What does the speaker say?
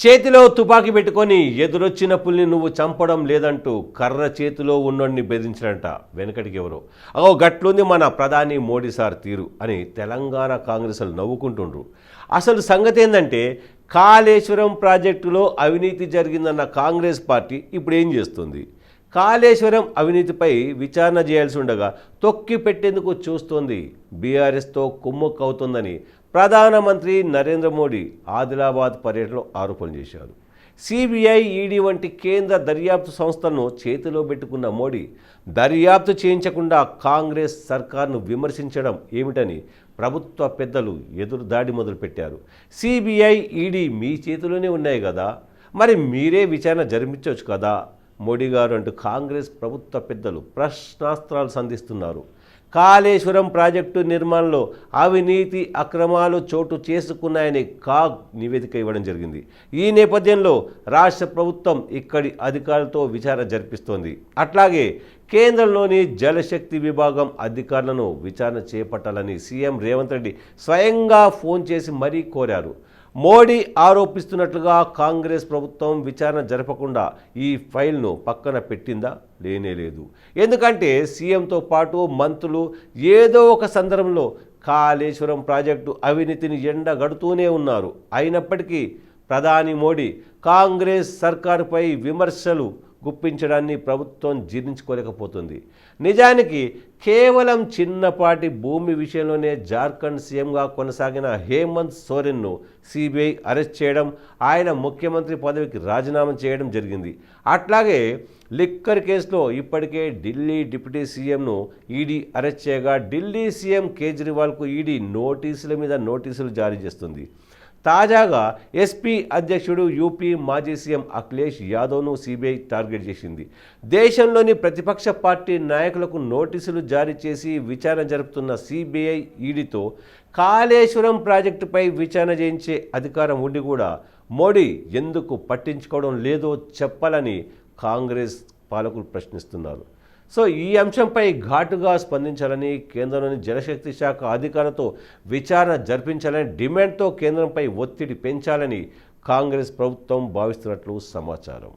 చేతిలో తుపాకీ పెట్టుకొని ఎదురొచ్చిన పుల్ని నువ్వు చంపడం లేదంటూ కర్ర చేతిలో ఉన్నోడిని బెదిరించాడంట వెనకటికి ఎవరో. అగో గట్లుంది మన ప్రధాని మోడీ సార్ తీరు అని తెలంగాణ కాంగ్రెస్లు నవ్వుకుంటుండ్రు. అసలు సంగతి ఏంటంటే కాళేశ్వరం ప్రాజెక్టులో అవినీతి జరిగిందన్న కాంగ్రెస్ పార్టీ ఇప్పుడు ఏం చేస్తుంది? కాళేశ్వరం అవినీతిపై విచారణ చేయాల్సి ఉండగా తొక్కి పెట్టేందుకు చూస్తోంది బీఆర్ఎస్తో కుమ్ముక్కవుతుందని ప్రధానమంత్రి నరేంద్ర మోడీ ఆదిలాబాద్ పర్యటనలో ఆరోపణలు చేశారు. సిబిఐ ఈడీ వంటి కేంద్ర దర్యాప్తు సంస్థలను చేతిలో పెట్టుకున్న మోడీ దర్యాప్తు చేయించకుండా కాంగ్రెస్ సర్కార్ను విమర్శించడం ఏమిటని ప్రభుత్వ పెద్దలు ఎదురు దాడి మొదలుపెట్టారు. సిబిఐ ఈడీ మీ చేతిలోనే ఉన్నాయి కదా? మరి మీరే విచారణ జరిపించవచ్చు కదా? మోడీ గారు అంటూ కాంగ్రెస్ ప్రభుత్వ పెద్దలు ప్రశ్నాస్త్రాలు సంధిస్తున్నారు. కాళేశ్వరం ప్రాజెక్టు నిర్మాణంలో అవినీతి అక్రమాలు చోటు చేసుకున్నాయని కాగ్ నివేదిక ఇవ్వడం జరిగింది. ఈ నేపథ్యంలో రాష్ట్ర ప్రభుత్వం ఇక్కడి అధికారులతో విచారణ జరిపిస్తోంది. అట్లాగే కేంద్రంలోని జలశక్తి విభాగం అధికారులను విచారణ చేపట్టాలని సీఎం రేవంత్ రెడ్డి స్వయంగా ఫోన్ చేసి మరీ కోరారు. మోడీ ఆరోపిస్తున్నట్లుగా కాంగ్రెస్ ప్రభుత్వం విచారణ జరపకుండా ఈ ఫైల్ను పక్కన పెట్టిందా? లేనే లేదు. ఎందుకంటే సీఎంతో పాటు మంత్రులు ఏదో ఒక సందర్భంలో కాళేశ్వరం ప్రాజెక్టు అవినీతిని ఎండగడుతూనే ఉన్నారు. అయినప్పటికీ ప్రధాని మోడీ కాంగ్రెస్ సర్కారుపై విమర్శలు గుప్పించడాన్ని ప్రభుత్వం జీర్ణించుకోలేకపోతుంది. నిజానికి కేవలం చిన్నపాటి భూమి విషయంలోనే జార్ఖండ్ సీఎంగా కొనసాగిన హేమంత్ సోరెన్ను సిబిఐ అరెస్ట్ చేయడం ఆయన ముఖ్యమంత్రి పదవికి రాజీనామా చేయడం జరిగింది. అట్లాగే లిక్కర్ కేసులో ఇప్పటికే ఢిల్లీ డిప్యూటీ సీఎంను ఈడీ అరెస్ట్ చేయగా ఢిల్లీ సీఎం కేజ్రీవాల్కు ఈడీ నోటీసుల మీద నోటీసులు జారీ చేస్తుంది. తాజాగా ఎస్పీ అధ్యక్షుడు యూపీ మాజీ సీఎం అఖిలేష్ యాదవ్ను సిబిఐ టార్గెట్ చేసింది. దేశంలోని ప్రతిపక్ష పార్టీ నాయకులకు నోటీసులు జారీ చేసి విచారణ జరుపుతున్న సిబిఐ ఈడీతో కాళేశ్వరం ప్రాజెక్టుపై విచారణ చేయించే అధికారం ఉండి కూడా మోడీ ఎందుకు పట్టించుకోవడం లేదో చెప్పాలని కాంగ్రెస్ పాలకులు ప్రశ్నిస్తున్నారు. సో ఈ అంశంపై ఘాటుగా స్పందించాలని కేంద్రంలోని జలశక్తి శాఖ అధికారులతో విచారణ జరిపించాలని డిమాండ్తో కేంద్రంపై ఒత్తిడి పెంచాలని కాంగ్రెస్ ప్రభుత్వం భావిస్తున్నట్లు సమాచారం.